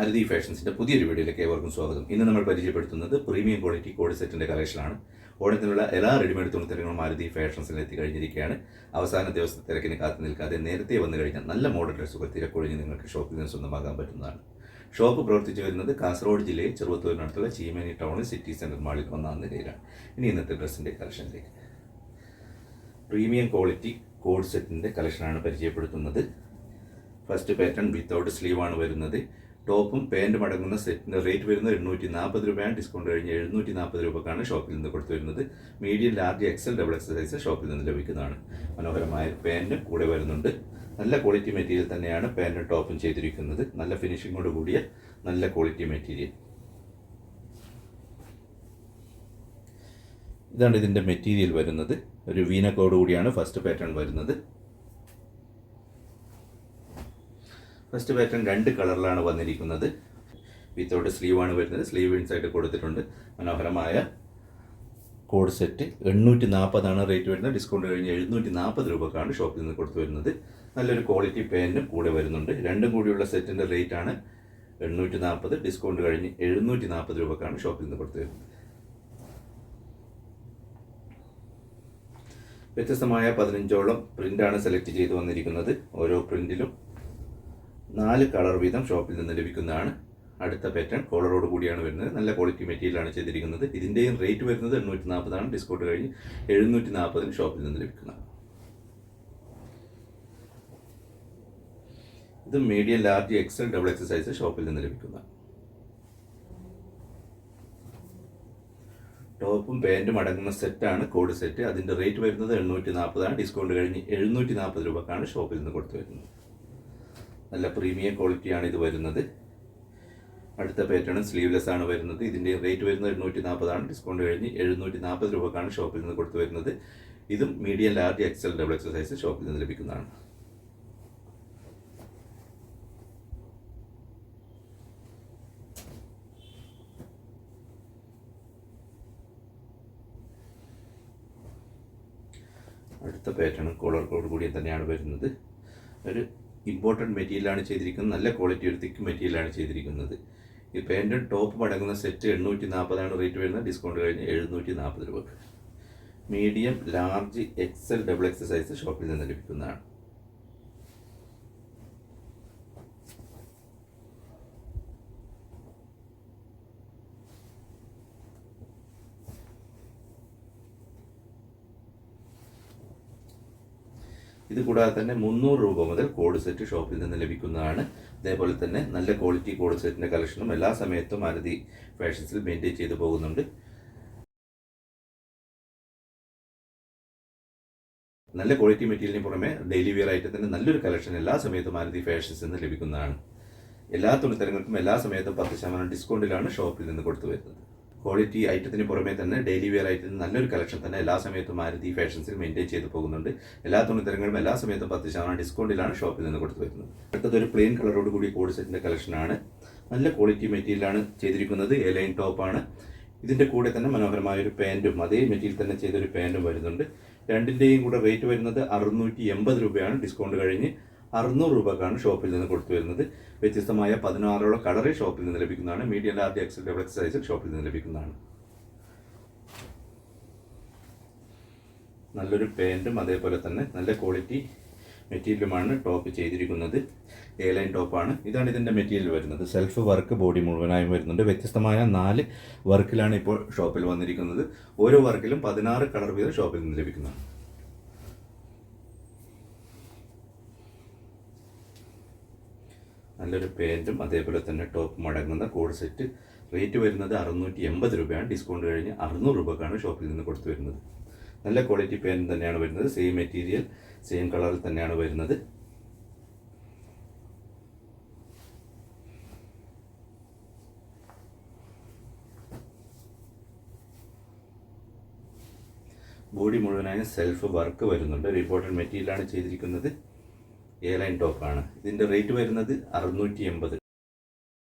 അരുതി ഫാഷൻസിന്റെ പുതിയൊരു വീഡിയോയിലേക്ക് ഏവർക്കും സ്വാഗതം. ഇന്ന് നമ്മൾ പരിചയപ്പെടുത്തുന്നത് പ്രീമിയം ക്വാളിറ്റി കോഡ് സെറ്റിന്റെ കളക്ഷനാണ് ഓണത്തിനുള്ള എല്ലാ റെഡിമെയ്ഡ് തുണിത്തരങ്ങളും അരുതി ഫാഷൻസിൽ എത്തിക്കഴിഞ്ഞിരിക്കുകയാണ്. അവസാന ദിവസത്തെ തിരക്കിന് കാത്തു നിൽക്കാതെ നേരത്തെ വന്നു കഴിഞ്ഞാൽ നല്ല മോഡൽ ഡ്രസ്സുകൾ തിരക്കൊഴിഞ്ഞ് നിങ്ങൾക്ക് ഷോപ്പിൽ നിന്ന് സ്വന്തമാക്കാൻ പറ്റുന്നതാണ്. ഷോപ്പ് പ്രവർത്തിച്ചു വരുന്നത് കാസർഗോഡ് ജില്ലയിൽ ചെറുവത്തൂരിനടുത്തുള്ള ചീമേനി ടൗണിൽ സിറ്റി സെന്റർ മാളിൽ ഒന്നാം നിലയിലാണ്. ഇനി ഇന്നത്തെ ഡ്രസ്സിന്റെ കളക്ഷനിലേക്ക്. പ്രീമിയം ക്വാളിറ്റി കോഡ് സെറ്റിന്റെ കളക്ഷനാണ് പരിചയപ്പെടുത്തുന്നത്. ഫസ്റ്റ് പാറ്റേൺ വിത്തൗട്ട് സ്ലീവാണ് വരുന്നത്. ടോപ്പും പാന്റും അടങ്ങുന്ന സെറ്റിന്റെ റേറ്റ് വരുന്നത് എണ്ണൂറ്റി നാൽപ്പത് രൂപയാണ്. ഡിസ്കൗണ്ട് കഴിഞ്ഞ് എഴുന്നൂറ്റി നാൽപ്പത് രൂപക്കാണ് ഷോപ്പിൽ നിന്ന് കൊടുത്തു വരുന്നത്. Medium large XL double XL size ഷോപ്പിൽ നിന്ന് ലഭിക്കുന്നതാണ്. മനോഹരമായ പാന്റും കൂടെ വരുന്നുണ്ട്. നല്ല ക്വാളിറ്റി മെറ്റീരിയൽ തന്നെയാണ് പാന്റും ടോപ്പും ചെയ്തിരിക്കുന്നത്. നല്ല ഫിനിഷിങ്ങോട് കൂടിയ നല്ല ക്വാളിറ്റി മെറ്റീരിയൽ ഇതാണ് ഇതിന്റെ മെറ്റീരിയൽ വരുന്നത്. ഒരു വീനക്കോട് കൂടിയാണ് ഫസ്റ്റ് പാറ്റേൺ വരുന്നത്. ഫസ്റ്റ് പാറ്റേൺ രണ്ട് കളറിലാണ് വന്നിരിക്കുന്നത്. വിത്തൗട്ട് സ്ലീവാണ് വരുന്നത്. സ്ലീവ് ഇൻസൈഡ് കൊടുത്തിട്ടുണ്ട്. മനോഹരമായ കോഡ് സെറ്റ് എണ്ണൂറ്റി നാൽപ്പതാണ് റേറ്റ് വരുന്നത്. ഡിസ്കൗണ്ട് കഴിഞ്ഞ് എഴുന്നൂറ്റി നാൽപ്പത് രൂപക്കാണ് ഷോപ്പിൽ നിന്ന് കൊടുത്തു വരുന്നത്. നല്ലൊരു ക്വാളിറ്റി പേനും കൂടെ വരുന്നുണ്ട്. രണ്ടും കൂടിയുള്ള സെറ്റിന്റെ റേറ്റ് ആണ് എണ്ണൂറ്റി നാൽപ്പത് ഡിസ്കൗണ്ട് കഴിഞ്ഞ് എഴുന്നൂറ്റി നാൽപ്പത് രൂപക്കാണ് ഷോപ്പിൽ നിന്ന് കൊടുത്തു വരുന്നത്. വ്യത്യസ്തമായ പതിനഞ്ചോളം പ്രിന്റാണ് സെലക്ട് ചെയ്ത് വന്നിരിക്കുന്നത്. ഓരോ പ്രിന്റിലും നാല് കളർ വീതം ഷോപ്പിൽ നിന്ന് ലഭിക്കുന്നതാണ്. അടുത്ത പാറ്റേൺ കോളറോട് കൂടിയാണ് വരുന്നത്. നല്ല ക്വാളിറ്റി മെറ്റീരിയലാണ് ചെയ്തിരിക്കുന്നത്. ഇതിന്റെയും റേറ്റ് വരുന്നത് എണ്ണൂറ്റി നാൽപ്പതാണ് ഡിസ്കൗണ്ട് കഴിഞ്ഞ് എഴുന്നൂറ്റി നാൽപ്പതിന് ഷോപ്പിൽ നിന്ന് ലഭിക്കുന്നതാണ് ഇത് medium large XL double XL size ഷോപ്പിൽ നിന്ന് ലഭിക്കുന്നതാണ് ടോപ്പും പാന്റും അടങ്ങുന്ന സെറ്റാണ് കോഡ് സെറ്റ് അതിന്റെ റേറ്റ് വരുന്നത് എണ്ണൂറ്റി നാൽപ്പതാണ് ഡിസ്കൗണ്ട് കഴിഞ്ഞ് എഴുന്നൂറ്റി നാൽപ്പത് രൂപക്കാണ് ഷോപ്പിൽ നിന്ന് കൊടുത്തു വരുന്നത്. നല്ല പ്രീമിയം ക്വാളിറ്റിയാണ് ഇത് വരുന്നത്. അടുത്ത പാറ്റേണും സ്ലീവ്ലെസ് ആണ് വരുന്നത്. ഇതിന്റെ റേറ്റ് വരുന്നത് എണ്ണൂറ്റി നാൽപ്പതാണ് ഡിസ്കൗണ്ട് കഴിഞ്ഞ് എഴുന്നൂറ്റി നാൽപ്പത് രൂപക്കാണ് ഷോപ്പിൽ നിന്ന് കൊടുത്തു വരുന്നത്. ഇതും medium large XL double XL size ഷോപ്പിൽ നിന്ന് ലഭിക്കുന്നതാണ്. അടുത്ത പാറ്റേൺ കോളർ കോഡ് കൂടി തന്നെയാണ് വരുന്നത്. ഒരു ഇമ്പോർട്ടന്റ് മെറ്റീരിയലാണ് ചെയ്തിരിക്കുന്നത്. നല്ല ക്വാളിറ്റി ഒരു തിക്ക് മെറ്റീരിയലാണ് ചെയ്തിരിക്കുന്നത്. ഈ പാന്റും ടോപ്പ് അടങ്ങുന്ന സെറ്റ് എണ്ണൂറ്റി നാൽപ്പതാണ് റേറ്റ് വരുന്നത്. ഡിസ്കൗണ്ട് കഴിഞ്ഞ് എഴുന്നൂറ്റി നാൽപ്പത് രൂപ medium large XL double X size ഷോപ്പിൽ നിന്ന് ലഭിക്കുന്നതാണ്. ഇത് കൂടാതെ തന്നെ മുന്നൂറ് രൂപ മുതൽ കോഡ് സെറ്റ് ഷോപ്പിൽ നിന്ന് ലഭിക്കുന്നതാണ്. അതേപോലെ തന്നെ നല്ല ക്വാളിറ്റി കോഡ് സെറ്റിന്റെ കളക്ഷനും എല്ലാ സമയത്തും മാരുതി ഫാഷൻസിൽ മെയിന്റെയിൻ ചെയ്തു പോകുന്നുണ്ട്. നല്ല ക്വാളിറ്റി മെറ്റീരിയലിന് പുറമെ ഡെയിലി വെയർ ആയിട്ട് തന്നെ നല്ലൊരു കളക്ഷൻ എല്ലാ സമയത്തും മാരുതി ഫാഷൻസ് നിന്ന് ലഭിക്കുന്നതാണ്. എല്ലാ തുണിത്തരങ്ങൾക്കും എല്ലാ സമയത്തും പത്ത് ശതമാനം ഡിസ്കൗണ്ടിലാണ് ഷോപ്പിൽ നിന്ന് കൊടുത്തു വരുന്നത്. ക്വാളിറ്റി ഐറ്റത്തിന് പുറമേ തന്നെ ഡെയിലി വെയർ ആയിട്ട് നല്ലൊരു കളക്ഷൻ തന്നെ എല്ലാ സമയത്തും മാരുതി ഫാഷൻസിൽ മെയിന്റെയിൻ ചെയ്ത് പോകുന്നുണ്ട്. എല്ലാ തുണിത്തരങ്ങളും എല്ലാ സമയത്തും പത്ത് ശതമാനം ഡിസ്കൗണ്ടിലാണ് ഷോപ്പിൽ നിന്ന് കൊടുത്തു വരുന്നത്. അടുത്തത് ഒരു പ്ലെയിൻ കളറോട് കൂടി കോഡ് സെറ്റിന്റെ കളക്ഷനാണ് നല്ല ക്വാളിറ്റി മെറ്റീരിയലാണ് ചെയ്തിരിക്കുന്നത്. എ ലൈൻ ടോപ്പാണ് ഇതിന്റെ കൂടെ തന്നെ മനോഹരമായ ഒരു പാന്റും അതേ മെറ്റീരിയൽ തന്നെ ചെയ്തൊരു പാന്റും വരുന്നുണ്ട്. രണ്ടിന്റെയും കൂടെ റേറ്റ് വരുന്നത് അറുന്നൂറ്റി എൺപത് രൂപയാണ്. ഡിസ്കൗണ്ട് കഴിഞ്ഞ് അറുന്നൂറ് രൂപക്കാണ് ഷോപ്പിൽ നിന്ന് കൊടുത്തു വരുന്നത്. വ്യത്യസ്തമായ പതിനാറോളം കളറിൽ ഷോപ്പിൽ നിന്ന് ലഭിക്കുന്നതാണ്. Medium large XL double X സൈസിൽ ഷോപ്പിൽ നിന്ന് ലഭിക്കുന്നതാണ്. നല്ലൊരു പാന്റും അതേപോലെ തന്നെ നല്ല ക്വാളിറ്റി മെറ്റീരിയലുമാണ് ടോപ്പ് ചെയ്തിരിക്കുന്നത്. എ ലൈൻ ടോപ്പാണ് ഇതാണ് ഇതിന്റെ മെറ്റീരിയൽ വരുന്നത്. സെൽഫ് വർക്ക് ബോഡി മുഴുവനായും വരുന്നുണ്ട്. വ്യത്യസ്തമായ നാല് വർക്കിലാണ് ഇപ്പോൾ ഷോപ്പിൽ വന്നിരിക്കുന്നത്. ഓരോ വർക്കിലും പതിനാറ് കളർ വീതം ഷോപ്പിൽ നിന്ന് ലഭിക്കുന്നതാണ്. നല്ലൊരു പാന്റും അതേപോലെ തന്നെ ടോപ്പ് മടങ്ങുന്ന കോഡ് സെറ്റ് റേറ്റ് വരുന്നത് അറുന്നൂറ്റി എൺപത് രൂപയാണ്. ഡിസ്കൗണ്ട് കഴിഞ്ഞ് അറുന്നൂറ് രൂപക്കാണ് ഷോപ്പിൽ നിന്ന് കൊടുത്തു വരുന്നത്. നല്ല ക്വാളിറ്റി പേൻ തന്നെയാണ് വരുന്നത്. സെയിം മെറ്റീരിയൽ സെയിം കളറിൽ തന്നെയാണ് വരുന്നത്. ബോഡി മുഴുവനായും സെൽഫ് വർക്ക് വരുന്നുണ്ട്. ഒരു ഇമ്പോർട്ടന്റ് മെറ്റീരിയലാണ് ചെയ്തിരിക്കുന്നത്. എ ലൈൻ ടോപ്പാണ് ഇതിന്റെ റേറ്റ് വരുന്നത് അറുന്നൂറ്റി എൺപത്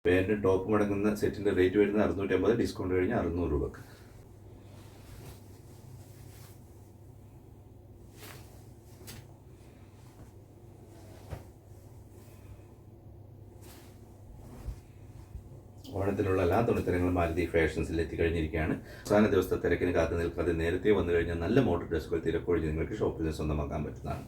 പേരിന്റെ ടോപ്പ് മടങ്ങുന്ന സെറ്റിന്റെ റേറ്റ് വരുന്നത് അറുന്നൂറ്റി അമ്പത് ഡിസ്കൗണ്ട് കഴിഞ്ഞ് അറുന്നൂറ് രൂപക്ക്. ഓണത്തിനുള്ള എല്ലാ തുണിത്തരങ്ങളും മാരുതി ഫാഷൻസിൽ എത്തിക്കഴിഞ്ഞിരിക്കുകയാണ്. അവസാന ദിവസത്തെ തിരക്കിന് കാത്തു നിൽക്കാതെ നേരത്തെ വന്നു കഴിഞ്ഞാൽ നല്ല മോട്ടർ ഡ്രസ്സുകൾ തിരക്കൊഴിഞ്ഞ് നിങ്ങൾക്ക് ഷോപ്പിൽ നിന്ന് സ്വന്തമാക്കാൻ പറ്റുന്നതാണ്.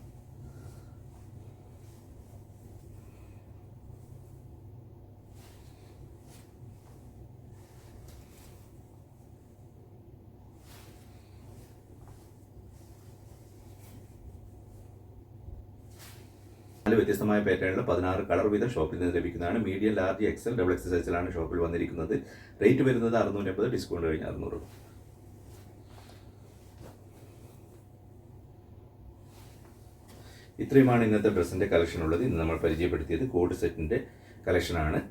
നാല് വ്യത്യസ്തമായ പാറ്റേണിൽ പതിനാറ് കളർ വീതം ഷോപ്പിൽ നിന്ന് ലഭിക്കുന്നതാണ്. Medium large XL double X ആണ് ഷോപ്പിൽ വന്നിരിക്കുന്നത്. റേറ്റ് വരുന്നത് അറുന്നൂറ്റമ്പത് ഡിസ്കൗണ്ട് കഴിഞ്ഞ് അറുന്നൂറ്. ഇത്രയുമാണ് ഇന്നത്തെ ഡ്രസ്സിന്റെ കളക്ഷൻ ഉള്ളത്. ഇന്ന് നമ്മൾ പരിചയപ്പെടുത്തിയത് കോഡ് സെറ്റിന്റെ കളക്ഷനാണ്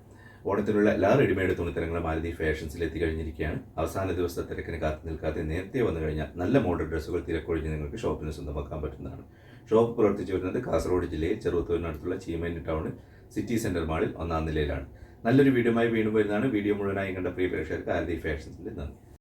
ഓണത്തിനുള്ള എല്ലാ റെഡിമെയ്ഡ് തുണിത്തരങ്ങളും മാരുതി ഫാഷൻസിൽ എത്തിക്കഴിഞ്ഞിരിക്കുകയാണ് അവസാന ദിവസത്തെ തിരക്കിന് കാത്തു നിൽക്കാതെ നേരത്തെ വന്നു കഴിഞ്ഞാൽ നല്ല മോഡൽ ഡ്രസ്സുകൾ തിരക്കൊഴിഞ്ഞ് നിങ്ങൾക്ക് ഷോപ്പിന് സ്വന്തമാക്കാൻ പറ്റുന്നതാണ്. ഷോപ്പ് പ്രവർത്തിച്ചു വരുന്നത് കാസർഗോഡ് ജില്ലയിൽ ചെറുത്തൂരിനടുത്തുള്ള ചീമേനി ടൗൺ സിറ്റി സെന്റർ മാളിൽ ഒന്നാം നിലയിലാണ്. നല്ലൊരു വീഡിയോയുമായി വീണ്ടും വരുന്നതാണ്. വീഡിയോ മുഴുവനായി കണ്ട പ്രിയ പ്രേക്ഷകർക്ക് ആരതി ഫാഷൻസിന്റെ നന്ദി.